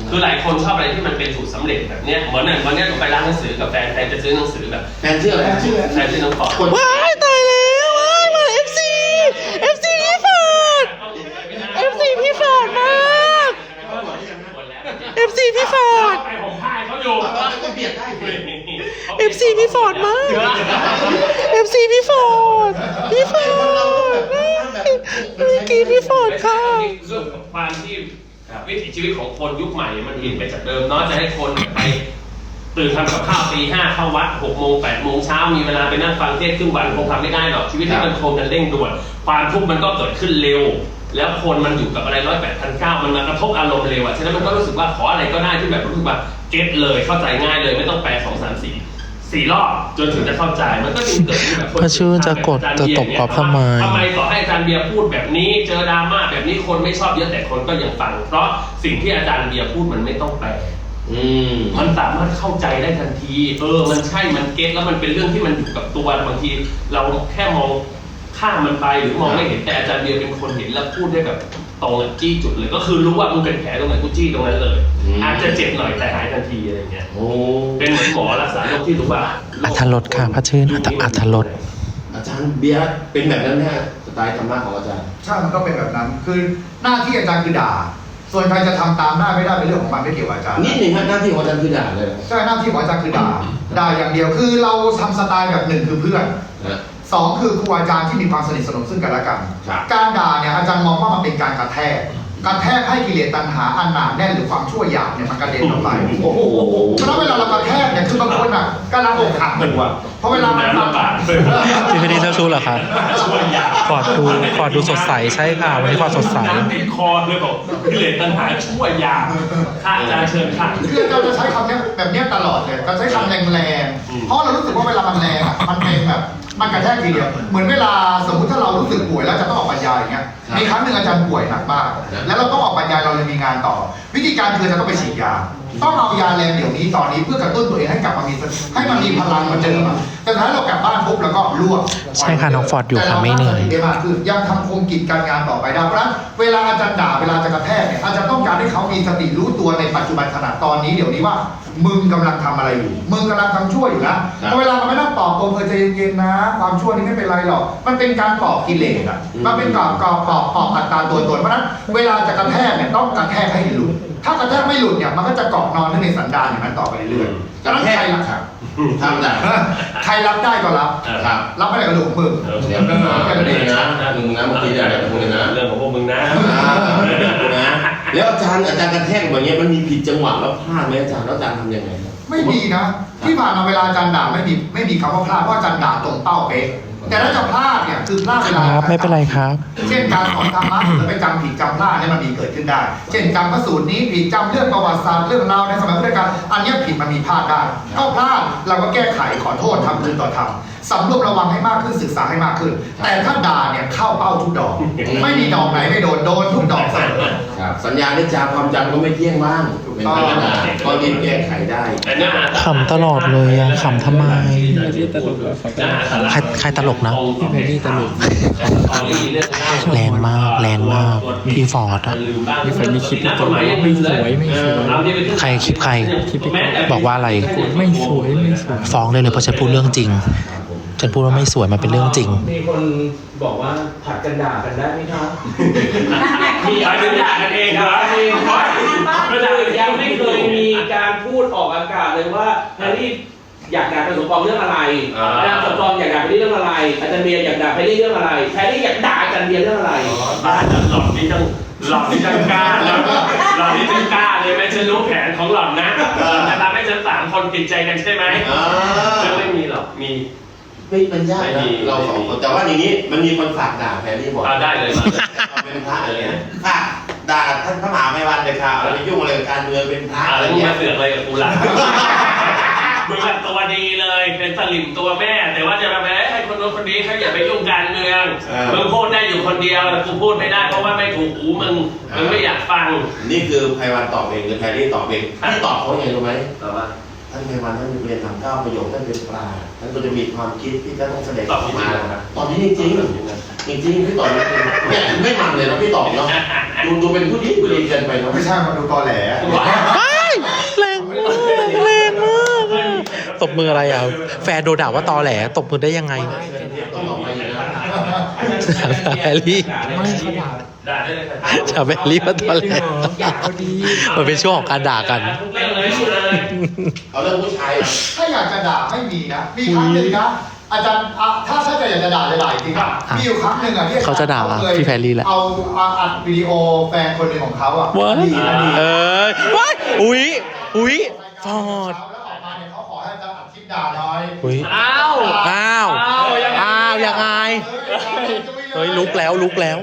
คือหลายคนชอบอะไรที่มันเป็นสูตรสำเร็จแบบเนี้ยเหมือนเนี่ยวันเนี้ยผมไปร้านหนังสือกับแฟนแฟนจะซื้อหนังสือแบบแฟนชื่ออะไรชื่อแฟนชื่อน้องฟอร์ดคนว้ายตายแล้วว้ายมา FC FC พี่ฟอร์ด FC พี่ฟอร์ดมาก FC พี่ฟอร์ด ไปผมพายเขาอยู่ ก็เบียดได้สิ FC พี่ฟอร์ดมาก FC พี่ฟอร์ดพี่ฟอร์ดเมื่อกี้พี่ฟอร์ดค่ะ เรื่องของความที่วิถี ชีวิตของคนยุคใหม่มันเปลี่ยนไปจากเดิมเนาะจะให้คนไปตื่นทำกับข้าวตีห้าเข้าวัดหกโมงแปดโมงเช้ามีเวลาไปนั่งฟังเทศครึ่งวันคงทำไม่ได้หรอกชีวิตที่มันโคมกันเร่งด่วนความทุกข์มันก็เกิดขึ้นเร็ว แล้วคนมันอยู่กับอะไรร้อยแปดพันเก้ามันมากระทบอารมณ์เร็วอะฉะนั้นมันก็รู้สึกว่าขออะไรก็ได้ที่แบบรู้สึกว่าเก็ตเลยเข้าใจง่ายเลยไม่ต้องแปลสอง สามสี่สี่รอบจนถึงจะเข้าใจมันก็จึงเกิดที่แบบคนพระชื่นจะกดจะตบกรอบทำไม ทำไมต่อให้อาจารย์เบียร์พูดแบบนี้ เจอดราม่าแบบนี้คนไม่ชอบเยอะแต่คนก็ยังฟัง เพราะสิ่งที่อาจารย์เบียร์พูดมันไม่ต้องแปล อืม มันสามารถเข้าใจได้ทันที เออ มันใช่ มันเก็ตแล้วมันเป็นเรื่องที่มันอยู่กับตัวบางที เราแค่มองข้ามมันไปหรือมองไม่เห็นแต่อาจารย์เบียร์เป็นคนเห็นแล้วพูดได้แบบ ตรงกับจี้จุดเลยก็คือรู้ว่ามึงเป็นแผลตรงไหนกูจี้ตรงนั้นเลยอาจจะเจ็บหน่อยแต่หายทันทีอะไรเงี้ยโอ้เป็นเหมือนหมอรักษาโรคที่รู้ว่าอัธรสค่ะพระชื่นอัธอัธรส อาจารย์เบียร์เป็นแบบนั้นไหมฮะสไตล์ธรรมะของอาจารย์ ใช่มันก็เป็นแบบนั้น คือหน้าที่อาจารย์คือด่า ส่วนใครจะทำตามได้ไม่ได้เป็นเรื่องของมันไม่เกี่ยวกับอาจารย์นิดหนึ่งฮะหน้าที่ของอาจารย์คือด่าเลยเหรอใช่หน้าที่ของอาจารย์คือด่า ด่าอย่างเดียว คือเราทำสไตล์แบบหนึ่งคือเพื่อนฮะ สองคือครูอาจารย์ที่มีความสนิทสนมซึ่งกันและกัน ครับ การด่าเนี่ยอาจารย์มองว่ามันเป็นการกระแทก กระแทกให้กิเลสตัณหาอันหนาแน่นหรือความชั่วหยาบเนี่ยมันกระเด็นออกไปโอ้โหเพราะฉะนั้นเวลาเรากระแทกเนี่ยคือบางคนอะกำลังอกหักอยู่อะเพราะเวลามันน้ำลำบากพี่เพชรเจ้าชู้เหรอคะช่วยยากฟอร์ดดูฟอร์ดดูสดใสใช่ค่ะ วันนี้ฟอร์ดสดใส น้ำติดคอเลยบอกกิเลสตัณหาชั่วยาค่ะอาจารย์เชิญค่ะ คือเราจะใช้คำเนี้ยแบบเนี้ยตลอดเลยเราใช้คำแรงอืมๆเพราะเรารู้สึกว่าเวลามันแรงอะมันเป็นแบบ มันกระแทกทีเดียวเหมือนเวลาสมมุติถ้าเรารู้สึกป่วยแล้วจะต้องออกบรรยายอย่างเงี้ยมีครั้งหนึ่งอาจารย์ป่วยหนักมากแล้วเราต้องออกบรรยายเราเลยมีงานต่อ วิธีการคือจะต้องไปฉีดยา ต้องเอายาแรงเดี๋ยวนี้ตอนนี้เพื่อกระตุ้นตัวเองให้กลับมามีสติให้มันมีพลังเหมือนเดิมอะแต่ถ้าเรากลับบ้านปุ๊บแล้วก็ลวกใช่ค่ะน้องฟอร์ดอยู่ค่ะไม่เหนื่อยได้มากขึ้นยังทำโครงกิจการงานต่อไปได้เพราะฉะนั้นเวลาอาจารย์ด่าเวลาจะกระแทกเนี่ยอาจารย์ต้องการให้เขามีสติรู้ตัวในปัจจุบันขณะตอนนี้เดี๋ยวนี้ว่า มึงกำลังทำอะไรอยู่ มึงกำลังทำชั่วอยู่นะพอเวลามันไม่ต้องปลอบตัวเออใจเย็นๆนะ ความชั่วนี้ไม่เป็นไรหรอก มันเป็นการปลอบกิเลสอะมันเป็นการปลอบปลอบปลอบอัตตาตัวตน เพราะฉะนั้นเวลาจะกระแทกเนี่ยต้องกระแทกให้หลุด ถ้ากระแทกไม่หลุดเนี่ยมันก็จะเกาะนอนในสันดานอย่างนั้นต่อไปเรื่อยๆฉะนั้นใครรับครับทำได้ใครรับได้ก็รับ ครับรับไม่ได้ก็ดูของมึงเดี๋ยวนะแค่นั้นเองนะมึงนะบางทีเดี๋ยวเดี๋ยวมึงนะ เรื่องของพวกมึงนะอ่านะ แล้วอาจารย์อาจารย์กระแทกแบบนี้มันมีผิดจังหวะแล้วพลาดไหมอาจารย์แล้วอาจารย์ทำยังไงครับไม่มีนะที่ผ่านมาเวลาอาจารย์ด่าไม่มีไม่มีคำว่าพลาดเพราะอาจารย์ด่าตรงเป้าเป๊ะแต่ถ้าจะพลาดเนี่ยคือพลาดเวคลารับไม่เป็นไรครับ เช่นการสอนธรรมะหรือไปจำผิดจำพลาดเนี่ยมันมีเกิดขึ้นได้ เช่นจำพระสูตรนี้ผิดจำเรื่องประวัติศาสตร์เรื่องราวในสมัยพุทธกาลอันเนี้ยผิดมันมีพลาดได้ก็พลาดเราก็แก้ไขขอโทษทำคืนต่อทำสำรวมระวังให้มากขึ้นศึกษาให้มากขึ้น แต่ถ้าด่าเนี่ยเข้าเป้าทุกดอก ไม่มีดอกไหนไม่โดนโดนทุกดอกเสมอ ครับสัญญาได้จาความจำก็ไม่เที่ยงบ้างเป็นธรรมดาก็รีบแก้ไขได้แต่เนื้อหาขำตลอดเลยอะขำทำไมใครใครตลกนะพี่เมลี่ตลกแรงมากแรงมากพี่ฟอร์ดอะพี่เฟรนมีคลิปที่ตลกไม่สวยไม่สวยใครคลิปใครบอกว่าอะไรไม่สวยไม่สวยฟ้องได้เลยเพราะฉันพูดเรื่องจริง ฉันพูดว่าไม่สวยมันเป็นเรื่องจริง มีคนบอกว่าผัดกันด่ากันได้ไหมครับมีอะไรด่ากันเองเหรอก็ด่ายังไม่เคยมีการพูดออกอากาศเลยว่าแฮร์รี่อยากด่าอาจารย์สมปองเรื่องอะไรอ่าอาจารย์สมปองอยากด่าไปเรื่องอะไร อาจารย์เบียร์อยากด่าไปเรื่องอะไรแฮร์รี่อยากด่าอาจารย์เบียร์เรื่องอะไรบ้านหล่อนนี่ต้องหล่อนนี่ต้องกล้าแล้วหล่อนนี่ต้องกล้าเลยไหมฉันรู้แผนของหล่อนนะจะทำให้ฉันสามคนติดใจกันใช่ไหมอ่าฉันไม่มีหรอก มี ไม่เป็นยากไม่นะมีเราสองคนแต่ว่าอย่างนี้มันมีคนฝากด่าแพรรี่บอกเอาได้เลยมา เอาเป็นพระอะไรเงี้ยฝากด่าท่านพระมหาไม่วันเลยค่ะอะไรยุ่งอะไรกับการเมืองเป็นพระอะอะไรไรมึงเงี้มายเสือกอะไรกับกูล่ะ มึงแบบตัวดีเลย เป็นสลิมตัวแม่ แต่ว่าจะมาแพ้ให้คนโน้นคนนี้เขาอย่าไปยุ่งการเมืองมึงพูดได้อยู่คนเดียวแต่กูพูดไม่ได้เพราะว่าไม่ถูกหูมึงมึงไม่อยากฟังนี่คือไพวันตอบเองหรือแพรรี่ตอบเองที่ตอบเขาไงรู้ไหมแต่ว่า ท่านไพวันท่านเรียนทำเก้าประโยคท่านเป็นปลาท่านก็จะมีความคิดที่ท่านต้องแสดงออกมานะครับตอบนี้จริงๆจริงๆพี่ตอบไม่เป็นเนี่ยไม่มันเลยนะพี่ตอบเนาะดูดูเป็นผู้ดีผู้ดีเกินไปเนาะไม่ใช่มาดูตอแหลเฮ้ยแรงมากแรงมากตบมืออะไรอะแฟนโดนด่าว่าตอแหลตบมือได้ยังไงต้องออกมาอย่างนั้นแฮร์รี่ไม่เขาด่าด่าได้เลยค่ะชาวแฮร์รี่ว่าตอแหลมันเป็นช่วงของการด่ากันทุก เรื่องเลยพูดเลยเอาเรื่องผู้ชายอะถ้าอยากจะด่าไม่มีนะ มีครั้งหนึ่งนะ อาจารย์อะถ้าถ้าจะอยากจะด่าหลายๆจริงอะมีอยู่ครั้งหนึ่งอะที่อจรย์เขาจะด่าคยพี่แพรรี่แหละ เอาเอาอัดวิดีโอแฟนคนหนึ่งของเขาอะว้ายดีนะดี เอ้ยว้ายอุ๊ยอุ๊ยฟอร์ดแล้วออกมาเนี่ยเขาขอให้อาจารย์อัดคลิปด่าหน่อยอุ๊ย อ้าว อ้าว อ้าวยังไง อ้าวยังไง เฮ้ยลุกแล้วลุกแล้ว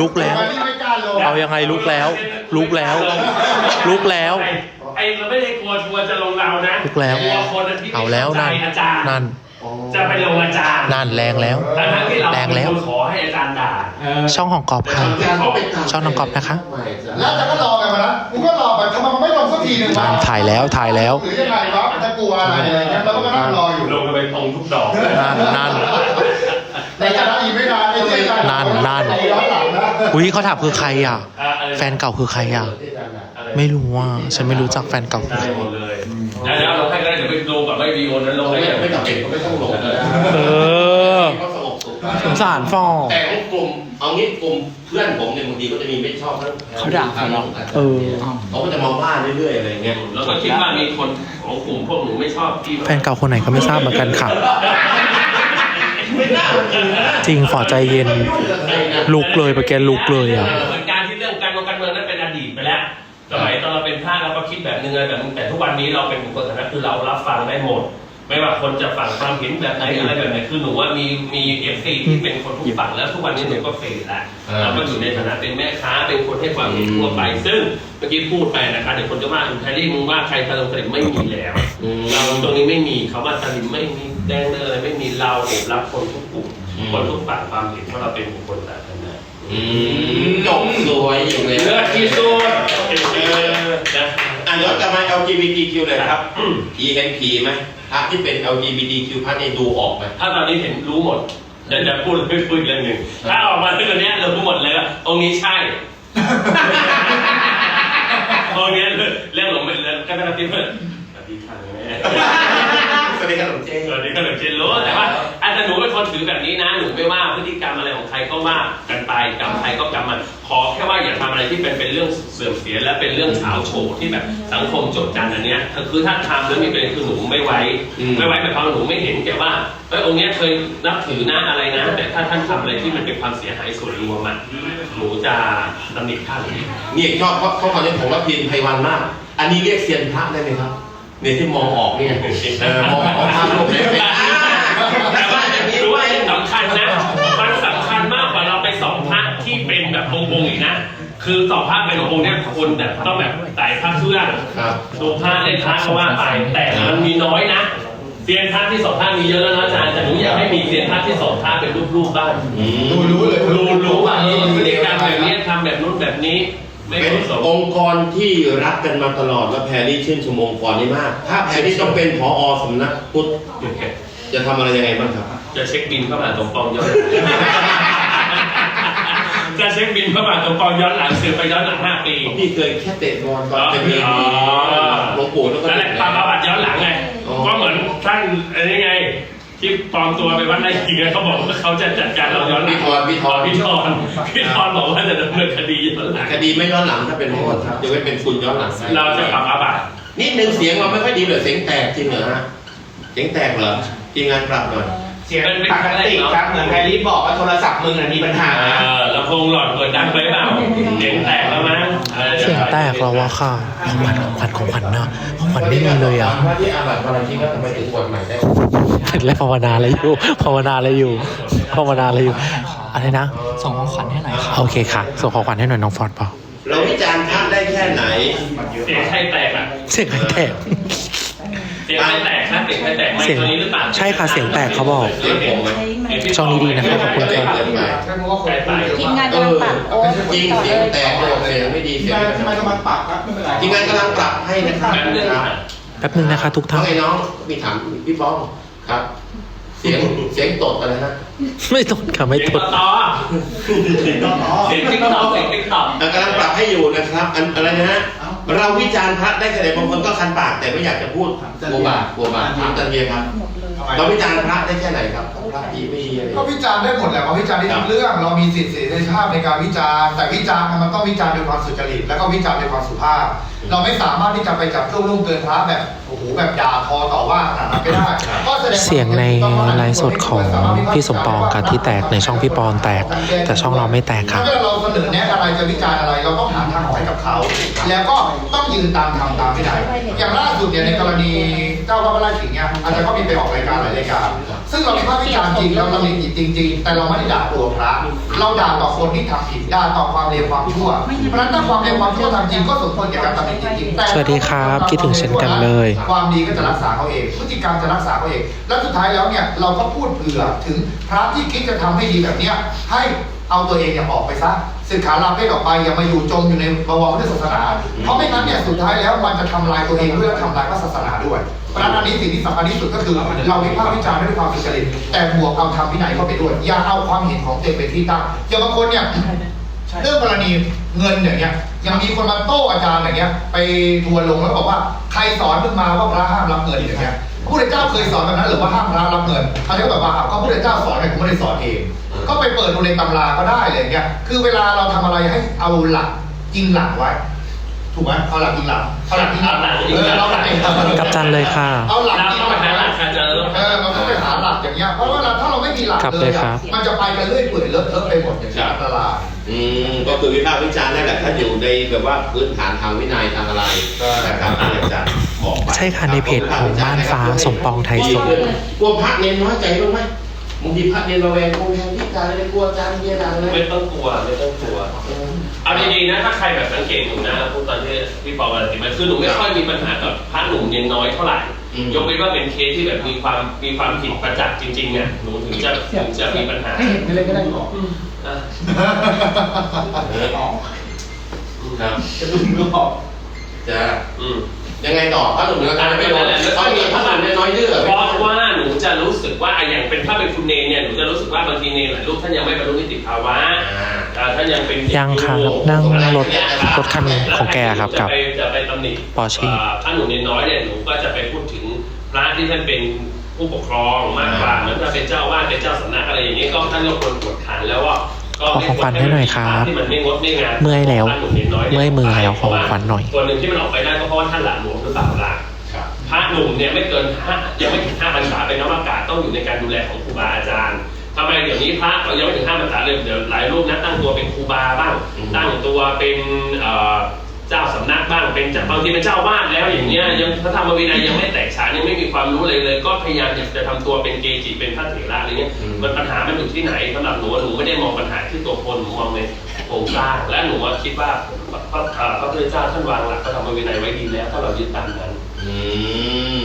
ลุกแล้วไม่กล้าลงเอายังไงลุกแล้ว ลุกแล้ว ลุกแล้ว อ้เราไม่ได้กลัวทัวร์จะลงเรานะลุกแล้ว กลัวคนที่เอาแล้วนั่นอาจารย์นั่น จะไปลงอาจารย์นั่นแรงแล้ว ทั้งๆที่เราแรงแล้ว เป็นคนขอให้อาจารย์ด่า ช่องของกอบค่ะ ช่องน้องก๊อฟนะคะ แล้วแต่ก็รอไปมาแล้วกูก็รอไปทำไมมันไม่ลงสักทีหนึ่งวะถ่ายแล้วถ่ายแล้ว หรือยังไงวะจะกลัวอะไรอะไรเงี้ยเราก็นั่งรออยู่ลงไปตรงทุกดอกนั่นนั่นแต่แต่จะอีกไม่นานไอ้ที่อาจารย์นั่นนั่น ไอ้ย้อนหลังนะ อุ้ยเขาถามคือใครอะ อะอะไรแฟนเก่าคือใครอะ ไรไม่รู้ว่า ฉันไม่รู้จักแฟนเก่าคือได้ใครหมดเลยเดี๋ยวเดี๋ยวเราให้ก็ได้เดี๋ยวไปดูก่อนว่าวิดีโอนั้นลงไม่ได้ยังไม่จำเป็นก็ไม่ต้องลงเออก็สงบสุขสงสารฟอแต่ของกลุ่มเอางี้กลุ่มเพื่อนผมเนี่ยบางทีก็จะมีไม่ชอบทั้งเขาด่าเขาเหรอเออเขาก็จะมาว่าเรื่อยๆอะไรเงี้ยแล้วก็คิดว่ามีคนของกลุ่มพวกหนูไม่ชอบที่แฟนเก่าคนไหนก็ไม่ทราบเหมือนกันค่ะไม่น่าจริงนะจริงฝอใจเย็นลุกเลยไปแกลุกเลยอะ ก็คิดแบบนึงอะไรแบบนึงแต่ทุกวันนี้เราเป็นบุคคลสาธารณะคือเรารับฟังได้หมด ไม่ว่าคนจะฝั่งความเห็นแบบไหนอะไรแบบไหนคือหนูว่ามีมีเอฟซีที่เป็นคนทุกฝั่งแล้วทุกวันนี้หนูก็เฟดแล้วเราก็อยู่ในฐานะเป็นแม่ค้าเป็นคนให้ความเห็นทั่วไป ซึ่งเมื่อกี้พูดไปนะคะเดี๋ยวคนจะว่าคุณแทรี่มึงว่าใครตะลงตะลิมไม่มีแล้วเราตรงนี้ไม่มีคำว่าตะลิมไม่มีแดงเนออะไรไม่มีเราโอบรับคนทุกกลุ่มคนทุกฝั่งความเห็นเพราะเราเป็นบุคคลสาธารณะอืมจบสวยอยู่เลยเลือดที่สุดเออนะ อะย้อนกลับมา LGBTQ เลยครับผีเห็นผีไหมพระที่เป็น LGBTQ พระนี่ดูออกไหมถ้าตอนนี้เห็นรู้หมดเดี๋ยวจะพูดไม่พูดเรื่องหนึ่งถ้าออกมาเรื่องนี้เรารู้หมดเลยว่าองค์นี้ใช่องค์นี้เรื่องหลงเป็นเรื่องก็ได้ที่เพื่อนสวัสดีค่ะแม่สวัสดีครับหลวงเจสวัสดีค่ะหลวงเจนรู้แต่ว่าอาจจะหนูเป็นคนถือแบบนี้นะหนูไม่ว่าพฤติกรรม ก็ว่ากันไปกรรมใครก็กรรมมันขอแค่ว่าอย่าทำอะไรที่เป็นเป็นเรื่องเสื่อมเสียและเป็นเรื่องเฉาโฉที่แบบสังคมจดจันอันเนี้ยคือถ้าทำแล้วมีประเด็นคือหนูไม่ไว้ ไม่ไว้หมายความว่าหนูไม่เห็นแก่ว่าเอ้ยองค์เนี้ยเคยนับถือนะอะไรนะ แต่ถ้าท่านทำอะไรที่มันเป็นความเสียหายส่วนรวมอะหนูจะตำหนิท่านนี่ชอบเพราะเพราะตอนนี้ผมว่าพินไพวันมาก อันนี้เรียกเซียนพระได้ไหมครับเนี่ยที่มองออกเนี่ยมองออกภาพรวมเนี่ย เป็นแบบองค์ๆอีกนะ คือสองพระเป็นองค์ๆเนี่ยคนแบบต้องแบบไต่พระเครื่องครับ ดูพระเล่นพระก็ว่าไปแต่มันมีน้อยนะเซียนพระที่สองพระมีเยอะแล้วนะอาจารย์แต่หนูอยากให้มีเซียนพระที่สองพระเป็นรูปๆบ้างอืมดูรู้เลยรู้รู้ว่าเออพฤติกรรมแบบนี้ทำแบบนู้นแบบนี้ ไม่เหเป็นมาะสม องค์กรที่รักกันมาตลอดและแพรรี่ชื่นชมองค์กรนี้มาก ถ้าแพรรี่ต้องเป็นผอสำนักพุทธจะทำอะไรยังไงบ้างครับ จะเช็คบินเข้ามาตรงปองย้อ นจะเช็คบินเข้ามาตรงปองย้อนหลังสือไปย้อนหลังห้าปี พี่เคยแค่เตะบอลตอนเป็นเด็กอ๋อ หลวงปู่แล้วก็นั่นแหละปาประวัติย้อนหลังไงอ๋อก็เหมือนท่านอะไรไง ที่ปลอมตัวไปวัดไร่ขิงไงเขาบอกว่าเขาจะจัดการเราย้อนหลัพี่งทอนพี่ทอนพี่ทอนพี่ทอนบอกว่าจะดำเนินคดีย้อนหลังคดีไม่ย้อนหลังถ้าเป็นโทษครับจะไม่เป็นคุณย้อนหลังเราจะปรับอาบัตินิดนึงเสียงเราไม่ค่อยดีเลยเสียงแตกจริงเหรอฮะเสียงแตกเหรอทีมงานปรับหน่อย เสียงปกติครับเหมือนแพรรี่บอกว่าโทรศัพท์มึงน่ะมีปัญหา เออลำโพงหลอดเปิดดังไปเปล่าเสียงแตกแล้วมั้งออเสียงแตกแล้วว่าค่ะของขวัญของขวัญของขวัญเนาะของขวัญไม่มีเลยอะว่าที่อาบัติวันอาทิตย์ก็ทำไมถึงบวชใหม่ได้เสร็จแล้วภาวนาอะไรอยู่ภาวนาอะไรอยู่ภาวนาอะไรอยู่อะไรนะส่งของขวัญให้หน่อยครับโอเคค่ะส่งของขวัญให้หน่อยน้องฟอร์ดเปล่าเราวิจารณ์พระได้แค่ไหน เสียงใครแตกอะเสียงแตก เสียงใครแตกนะ เสียงใครแตกไม่เสียงตัวนี้หรือเปล่าใช่ค่ะเสียงแตกเขาบอกเสียงผมไหมช่องนี้ดีนะครับขอบคุณครับเกินไปใช่เพราะว่าคนพูดเยอะทีมมากงานกำลังปรับโอ๊ตจริงเสียงแตกเลยเสียงไม่ดีเสียงทำไมทำไมกำลังปรับครับไม่เป็นไรทีมงานกำลังปรับให้นะครับแป๊บนึงค่ะแป๊บนึงนะคะทุกทั้ท่างนไอ้น้องมีถามพี่ป้องครับ เสียงเสียงตดอะไรนะไม่ตดค่ะไม่เสียงตดต่อเสียงติ๊กต็อกเสียงติ๊กต็อกกำลังปรับให้อยู่นะครับ อันอะไรนะฮะ เราวิจารณ์พระได้แค่ไหนบางคนก็คันปากแต่ไม่อยากจะพูดกลัวบาปกลัวบาปถามจันเยียครับ หมดเลยเราวิจารณ์พระได้แค่ไหนครับพระดีไม่ดีอะไร ก็วิจารณ์ได้หมดแหละเพราะวิจารณ์ได้ทุกเรื่อง เรามีสิทธิเสรีภาพในการวิจารณ์แต่วิจารณ์มันต้องวิจารณ์ด้วยความสุจริตแล้วก็วิจารณ์ด้วยความสุภาพ เราไม่สามารถที่จะไปจับจ้วงล่วงเกินพระแบบโอ้โหแบบด่าทอต่อว่าขนาดนั้นไม่ได้ก็แสดงความ เสียงในไลฟ์สดของพี่สมปองกับที่แตกในช่องพี่ปอนแตก แต่ช่องเราไม่แตกค่ะถ้าเราเสนอแนะอะไรจะวิจารณ์อะไรเราต้องหาทางออกให้กับเขา แล้วก็ต้องยืนตามทำตามไม่ได้อย่างล่าสุดเนี่ยในกรณีเจ้าพระพระราชสิงเนี่ยอาจารย์ก็มีไปออกรายการหลายรายการ ซึ่งเราวิพากษ์วิจารณ์จริงเราตำหนิผิดจริง ๆ แต่เราไม่ได้ด่าตัวพระ เราด่าต่อคนที่ทำผิดด่าต่อความเลวความชั่ว เพราะฉะนั้นถ้าความเลวความชั่วทำจริงก็สมควรแก่การตำหนิจริงๆแต่สวัสดีครับคิดถึงเช่นกันเลย ความดีก็จะรักษาเขาเองพฤติกรรมจะรักษาเขาเอง และสุดท้ายแล้วเนี่ยเราก็พูดเผื่อถึงพระที่คิดจะทำให้ดีแบบเนี้ยให้เอาตัวเองเนี่ยออกไปซะศึกขาลาเพศออกไปอย่ามาอยู่จมอยู่ในบวรพุทธศาสนา เพราะไม่งั้นเนี่ยสุดท้ายแล้วมันจะทำลายตัวเองด้วยและทำลายพระศาสนาด้วยเพ ราะฉะนั้นอันนี้สิ่งที่สำคัญที่สุดก็คือ เราวิพากษ์วิจารณ์ด้วยความสุจริตแต่บวกเอาธรรมวินัยเข้าไปด้วย อย่าเอาความเห็นของตัวเองเป็นที่ตั้งอย่างบางคนเนี่ยเรื่องกรณีเงินอย่างเงี้ยยังมีคนมาโต้อาจารย์อย่างเงี้ย ไปทัวร์ลงแล้วบอกว่าใครสอนเพิ่งมาว่าพระห้ามรับเงินอย่างเงี้ยพระพุทธเจ้าเคยสอนแบบนั้นหรือว่าห้ามพระรับเงินเขาจะแบบว่าอ้าวก็พระพุทธเจ้าสอนไงผมไม่ได้สอนเอง ก็ไปเปิดดูในตำราก็ได้เลยอย่างเงี้ย คือเวลาเราทำอะไรให้เอาหลักจริงหลักไว้ ถูกไหมเอาหลักจริงหลักเอาหลักจริงหลักเอาหลักจริงเอหลัอกเอาหลักจริงหลักกับจันเลยค่ะ เอาหลักเราจริงต้องหไปลักหาหลักการเจอเออมันต้องไปหาหลักอย่างเงี้ย เพราะว่าถ้าเราไม่มีหลักครับเลเลยยครัอะบมันจะไปกันเรื่อยเปื่อยเลอะเทอะไปหมดอย่างเงี้ยอันตราย อืมก็คือวิพากษ์วิจารณ์นั่นแหละถ้าอยู่ในแบบว่าพื้นฐานทางวินัยทางอะไรใช่ นะครับที่อาจารย์บอกไปใช่ค่ะในเพจของบ้านฟ้าสมปองไทยสงฆ์ กลัวพระเนนน้อยใจบ้างไหมบางทีพระเนนระแวงคงแทนที่การเลยกลัวอาจารย์เมียดังเลย ไม่ต้องกลัว ไม่ต้องกลัว เอาดีๆนะถ้าใครแบบสังเกตหนูนะพูดตอนที่พี่ปอการันตีมาคือหนูไม่ค่อยมีปัญหากับพระหนุ่มเนียนน้อยเท่าไหร่อืม ยกเว้นว่าเป็นเคสที่แบบมีความมีความผิดประจักษ์จริงๆเนี่ยหนูถึงจะถึงจะมีปัญหาให้เห็นไปเลยก็ได้ก่อนอะเออครับจะดูมือออกจะอืม ยังไงต่อพระหนุ่มเนียนน้อยไม่รู้เขามีพระหนุ่มเนียนน้อยดื้อเหรอเพราะว่าหนูจะรู้สึกว่าอย่างเป็นถ้าเป็นคุณเนรเนี่ยหนูจะรู้สึกว่าบางทีเนรหลายรูปท่านยังไม่บรรลุนิติภาวะ อ่าอ่าท่าน ยังเป็นเด็กยังครับอยู่นั่งอะไรรถย่างเงี้ยรถคันของแกครับกับจะไปจะไปตำหนิปอร์เช่อ่าท่านหนุ่มเนรน้อยเนี่ยหนูก็จะไปพูดถึงพระที่ท่านเป็นผู้ปกครองมากกว่าเหมือนถ้าเป็นเจ้าอาวาดเป็นเจ้าสำนักอะไรอย่างเงี้ยก็ท่านก็ควรกวดขันแล้วว่าก็ไม่ขอของขวัญให้หน่อยครับที่มันไม่งดไม่งามเมื่อยแล้วท่านหนุ่มเนรน้อยนี่เมื่อยมือแล้วขอของขวัญหน่อยส่วนหนึ่งที่มันออกไปได้ก็เพราะว่าท่านหละหลวมหรือเปล่าล่ะครับพระหนุ่มเนี่ยไม่เกินห้ายังไม่ถึงห้าพรรษาเป็นนวากาศต้องอยู่ในการดูแลของครูบาอาจารย์ ทำไมเดี๋ยวนี้พระเรายังไม่ถึงห้าพรรษาเลยเดี๋ยวหลายรูปนะตั้งตัวเป็นครูบาบ้างอืมตั้งตัวเป็นเอ่อเจ้าสำนักบ้างเป็นบางทีเป็นเจ้าบ้านแล้วอย่างเงี้ยยังพระธรรมวินัยยังไม่แตกฉานยังไม่มีความรู้เลยเลย ก็พยายามอยากจะทำตัวเป็นเกจิเป็นพระเถระอะไรเงี้ยมันปัญหามันอยู่ที่ไหนสำหรับหนูหนูไม่ได้มองปัญหาที่ตัวคนหนูมองในโครงสร้างและหนูว่าคิดว่าพระเอ่อพระพุทธเจ้าท่านวางหลักพระธรรมวินัยไว้ดีแล้วถ้าเรายึดตามนั้น อืม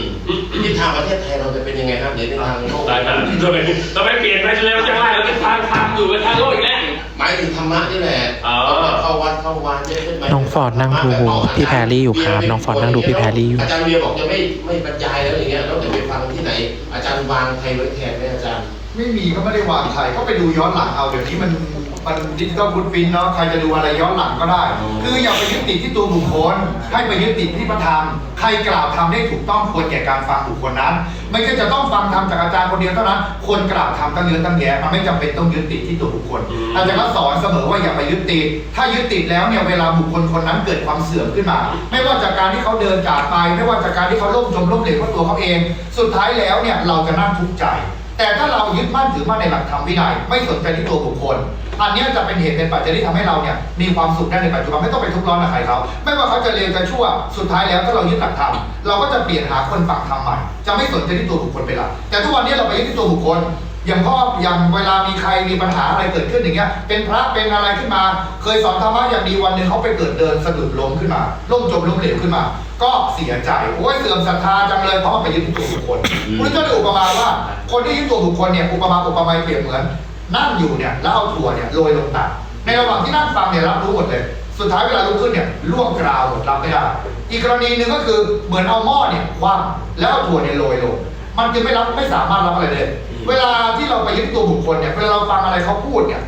ทิศทางประเทศไทยเราจะเป็นยังไงครับเดี๋ยวทิศทางโลกตายแล้วทำไมทำไมเปลี่ยนไปเร็วจังเลยเราเป็นทางทางอยู่เป็นทางโลกอีกแล้วหมายถึงธรรมะนี่แหละอ๋อเข้าวัดเข้าวานเยอะขึ้นไหมน้องฟอร์ดนั่งดูพี่แพรรี่อยู่ครับน้องฟอร์ดนั่งดูพี่แพรรี่อยู่อาจารย์เบียร์บอกจะไม่ไม่บรรยายแล้วอย่างเงี้ยเราจะไปฟังที่ไหน อาจารย์วางใครไว้แทนไหมอาจารย์ ไม่มีก็ไม่ได้วางใครก็ไปดูย้อนหลังเอาเดี๋ยวนี้มัน มันดิจิตอลฟุตปรินท์เนาะใครจะดูอะไรย้อนหลังก็ได้อืมคืออย่าไปยึดติดที่ตัวบุคคลให้ไปยึดติดที่พระธรรมใครกล่าวทำได้ถูกต้องควรแก่การฟังบุคคลนั้น ไม่ใช่จะต้องฟังธรรมจากอาจารย์คนเดียวเท่านั้นคนกล่าวทำตั้งเยอะตั้งแยะมันไม่จำเป็นต้องยึดติดที่ตัวบุคคลอืมอาจารย์ก็สอนเสมอว่าอย่าไปยึดติดถ้ายึดติดแล้วเนี่ยเวลาบุคคลคนนั้นเกิดความเสื่อมขึ้นมา ไม่ว่าจากการที่เขาเดินจากไป ไม่ว่าจากการที่เขาล่มจมล้มเหลวเพราะตัวเขาเอง สุดท้ายแล้วเนี่ยเราจะนั่งทุกข์ใจ แต่ถ้าเรายึดมั่นถือมั่นในหลักธรรมวินัยไม่สนใจที่ตัวบุคคล อันนี้จะเป็นเหตุเป็นปัจจัยที่ทำให้เราเนี่ยมีความสุขได้ในปัจจุบันไม่ต้องไปทุกข์ร้อนกับใครเขาไม่ว่าเขาจะเลวจะชั่วสุดท้ายแล้วถ้าเรายึดหลักธรรมเราก็จะเปลี่ยนหาคนฟังธรรมใหม่จะไม่สนใจที่ตัวบุคคลเป็นหลักแต่ทุกวันนี้เราไปยึดที่ตัวบุคคลอย่างพ่ออย่างเวลามีใครมีปัญหาอะไรเกิดขึ้นอย่างเงี้ย เป็นพระเป็นอะไรขึ้นมา เคยสอนธรรมะอย่างดีวันหนึ่งเขาไปเกิดเดินสะดุดล้มขึ้นมาล้มจมล้มเหลวขึ้นมา ก็เสียใจโอ้ยเสื่อมศรัทธาจังเลยเพราะว่าไปยึดที่ตัวบุคคลอืมพุทธเจ้าได้อุปมาว่า คนที่ยึดตัวบุคคลเนี่ยอุปมาอุปไมยเปรียบเหมือน นั่งอยู่เนี่ยแล้วเอาถั่วเนี่ยโรยลงตักในระหว่างที่นั่งฟังเนี่ยรับรู้หมดเลย สุดท้ายเวลาลุกขึ้นเนี่ยล่วงกราวหมดรับไม่ได้ อีกกรณีหนึ่งก็คือเหมือนเอาหม้อเนี่ยคว่ำแล้วเอาถั่วเนี่ยโรยลง มันจึงไม่รับไม่สามารถรับอะไรเลย เวลาที่เราไปยึดตัวบุคคลเนี่ยเวลาเราฟังอะไรเขาพูดเนี่ย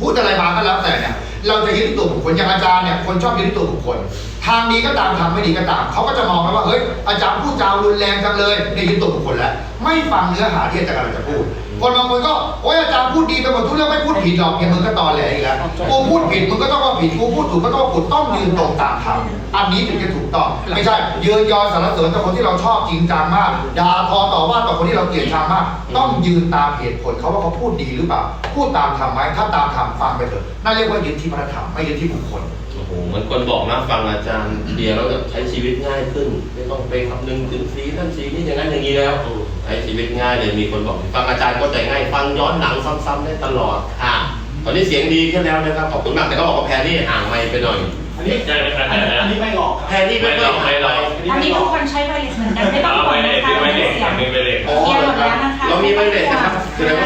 พูดอะไรมาก็แล้วแต่เนี่ยเราจะยึดที่ตัวบุคคลอย่างอาจารย์เนี่ยคนชอบยึดที่ตัวบุคคล ทางดีก็ตามทางไม่ดีก็ตามเขาก็จะมองไปว่าเฮ้ยอาจารย์พูดจารุนแรงจังเลยในยึดตัวบุคคลแล้ว ไม่ฟังเนื้อหาที่อาจารย์จะพูด คนบางคนก็โอ้ยอาจารย์พูดดีไปหมดทุกเรื่องไม่พูดผิดหรอกเนี่ยมึงก็ตอแหลอีกแล้วกูพูดผิดมึงก็ต้องว่าผิดกูพูดถูกก็ต้องว่าถูกต้องยืนตรงตามธรรมอันนี้ถึงจะถูกต้องไม่ใช่ยืนยอสรรเสริญต่อคนที่เราชอบจริงจังมากด่าทอต่อว่าต่อคนที่เราเกลียดชังมาก ต้องยืนตามเหตุผลเขาว่าเขาพูดดีหรือเปล่าพูดตามธรรมไหมถ้าตามธรรมฟังไปเถอะนั่นเรียกว่ายึดที่พระธรรมไม่ยึดที่บุคคล โอ้โหเหมือนคนบอกนะฟังอาจารย์เบียร์แล้วจะใช้ชีวิตง่ายขึ้น ไม่ต้องไปคำนึงถึงสีนั่นสีนี่อย่างนั้นอย่างนี้แล้วใช้ชีวิตง่ายเลยมีคนบอกฟังอาจารย์ก็ใจง่าย ฟังย้อนหลังซ้ำๆได้ตลอดอะตอนนี้เสียงดีขึ้นแล้วนะครับขอบคุณมากแต่ก็บอกว่าแพรรี่ห่างไม่ไปหน่อยอันนี้ใช่ไหมครับอันนี้อันนี้ไม่หลอกครับแพรรี่ไม่ค่อยห่างไปอันนี้ทุกคนใช้ไวเลสเหมือนกันไม่ต้องเอากไปดเลยนะคะไปไม่เลยเสียงไปเลยโอ้เรามีไวเลสนะครับแสดงว่า